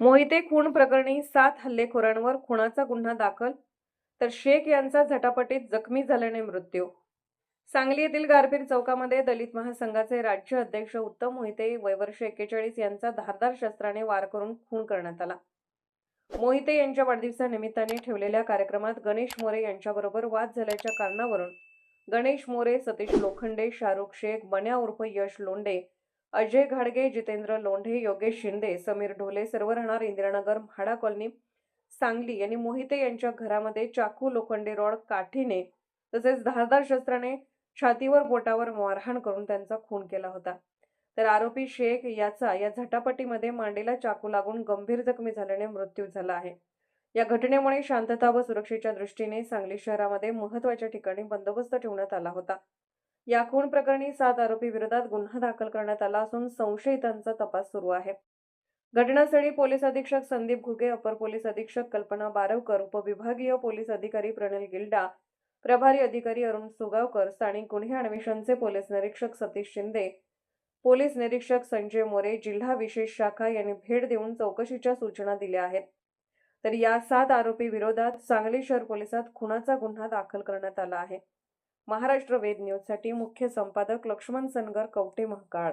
मोहिते खून प्रकरणी सात हल्लेखोरांवर खुनाचा गुन्हा दाखल तर शेख यांचा झटापटीत जखमी झाल्याने मृत्यू. सांगली येथील गारपीर चौकामध्ये दलित महासंघाचे राज्य अध्यक्ष उत्तम मोहिते वयवर्ष एक्केचाळीस यांचा धारदार शस्त्राने वार करून खून करण्यात आला. मोहिते यांच्या वाढदिवसानिमित्ताने ठेवलेल्या कार्यक्रमात गणेश मोरे यांच्याबरोबर वाद झाल्याच्या कारणावरून गणेश मोरे सतीश लोखंडे शाहरुख शेख बन्या उर्फ यश लोंडे अजय घाडगे जितेंद्र लोंढे योगेश शिंदे समीर ढोले सर्व राहणार इंदिरानगर म्हाडा कॉलनी सांगली यांनी मोहिते यांच्या घरामध्ये चाकू लोखंडी रॉड काठीने तसेच धारदार शस्त्राने छातीवर बोटावर मारहाण करून त्यांचा खून केला होता. तर आरोपी शेख याचा या झटापटीमध्ये मांडीला चाकू लागून गंभीर जखमी झाल्याने मृत्यू झाला आहे. या घटनेमुळे शांतता व सुरक्षेच्या दृष्टीने सांगली शहरामध्ये महत्त्वाच्या ठिकाणी बंदोबस्त ठेवण्यात आला होता. या खून प्रकरणी सात आरोपी विरोधात गुन्हा दाखल करण्यात आला असून संशयितांचा तपास सुरू आहे. घटनास्थळी पोलीस अधीक्षक संदीप घुगे अपर पोलीस अधीक्षक कल्पना बारवकर उपविभागीय पोलीस अधिकारी प्रणल गिल्डा प्रभारी अधिकारी अरुण सुगावकर स्थानिक गुन्हे अन्वेषणचे पोलीस निरीक्षक सतीश शिंदे पोलीस निरीक्षक संजय मोरे जिल्हा विशेष शाखा यांनी भेट देऊन चौकशीच्या सूचना दिल्या आहेत. तर या सात आरोपी विरोधात सांगली शहर पोलिसात खुनाचा गुन्हा दाखल करण्यात आला आहे. महाराष्ट्र वेद न्यूजसाठी मुख्य संपादक लक्ष्मण सनगर कवटे महकाळ.